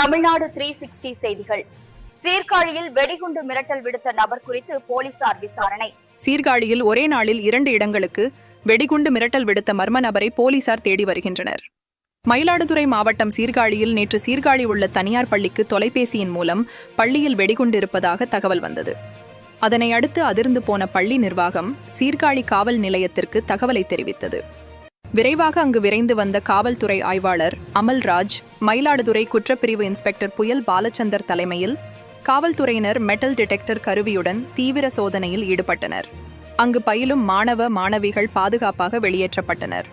Tamil Nadu three sixty செய்திகள். சீர்காழியில் வெடிகுண்டு மிரட்டல் விடுத்த நபர் குறித்து போலீசார் விசாரணை. சீர்காழியில் ஒரே நாளில் இரண்டு இடங்களுக்கு வெடிகுண்டு மிரட்டல் விடுத்த மர்ம நபரை போலீசார் தேடி வருகின்றனர். மயிலாடுதுறை மாவட்டம் சீர்காழியில் நேற்று சீர்காழி உள்ள தனியார் பள்ளிக்கு தொலைபேசியின் மூலம் பள்ளியில் வெடிகுண்டு இருப்பதாக தகவல் வந்தது. அதனை அடுத்து அதிர்ந்து போன பள்ளி நிர்வாகம் சீர்காழி காவல் நிலையத்திற்கு தகவலை தெரிவித்தது. விரைவாக அங்கு விரைந்து வந்த காவல்துறை ஆய்வாளர் அமல்ராஜ் மயிலாடுதுறை குற்றப்பிரிவு இன்ஸ்பெக்டர் புயல் பாலச்சந்தர் தலைமையில் காவல்துறையினர் மெட்டல் டிடெக்டர் கருவியுடன் தீவிர சோதனையில் ஈடுபட்டனர். அங்கு பயிலும் மாணவ மாணவிகள் பாதுகாப்பாக வெளியேற்றப்பட்டனர்.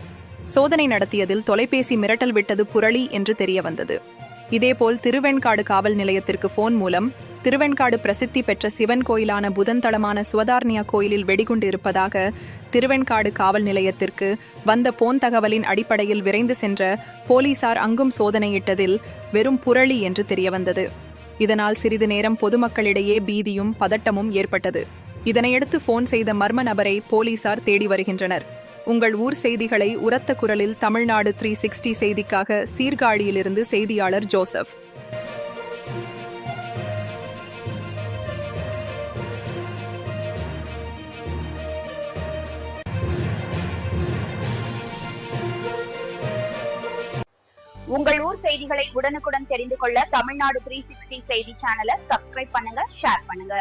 சோதனை நடத்தியதில் தொலைபேசி மிரட்டல் விட்டது புரளி என்று தெரிய வந்தது இதேபோல் திருவெண்காடு காவல் நிலையத்திற்கு போன் மூலம் திருவெண்காடு பிரசித்தி பெற்ற சிவன் கோயிலான புதன் தளமான சுவதார்னியா கோயிலில் வெடிகுண்டு இருப்பதாக திருவெண்காடு காவல் நிலையத்திற்கு வந்த போன் தகவலின் அடிப்படையில் விரைந்து சென்ற போலீசார் அங்கும் சோதனையிட்டதில் வெறும் புரளி என்று தெரியவந்தது. இதனால் சிறிது நேரம் பொதுமக்களிடையே பீதியும் பதட்டமும் ஏற்பட்டது. இதனையடுத்து போன் செய்த மர்ம நபரை போலீசார் தேடி வருகின்றனர். உங்கள் ஊர் செய்திகளை உரத்த குரலில் தமிழ்நாடு த்ரீ சிக்ஸ்டி செய்திக்காக சீர்காழியிலிருந்து செய்தியாளர் ஜோசப். உங்கள் ஊர் செய்திகளை உடனுக்குடன் தெரிந்து கொள்ள தமிழ்நாடு த்ரீ சிக்ஸ்டி செய்தி சேனலை சப்ஸ்கிரைப் பண்ணுங்க ஷேர் பண்ணுங்க.